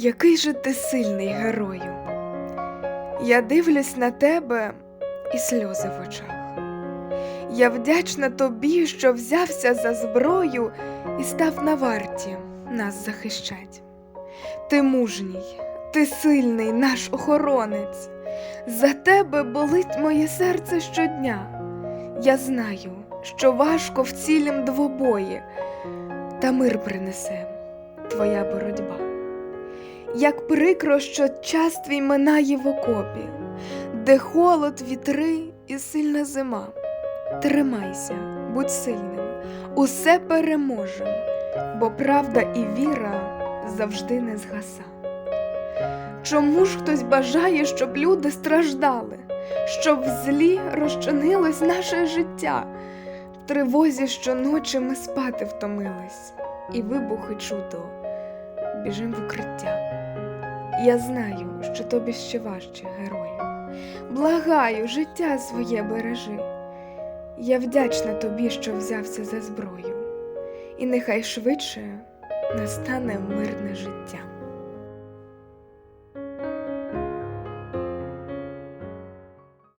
Який же ти сильний герою? Я дивлюсь на тебе і сльози в очах. Я вдячна тобі, що взявся за зброю і став на варті нас захищать. Ти мужній, ти сильний, наш охоронець. За тебе болить моє серце щодня. Я знаю, що важко в цілім двобої, та мир принесе твоя боротьба. Як прикро, що час твій минає в окопі, де холод, вітри і сильна зима. Тримайся, будь сильним, усе переможем, бо правда і віра завжди не згаса. Чому ж хтось бажає, щоб люди страждали, щоб в злі розчинилось наше життя? В тривозі щоночі ми спати втомились, і вибухи чудо, біжим в укриття. Я знаю, що тобі ще важче, герою. Благаю, життя своє бережи. Я вдячна тобі, що взявся за зброю, і нехай швидше настане мирне життя.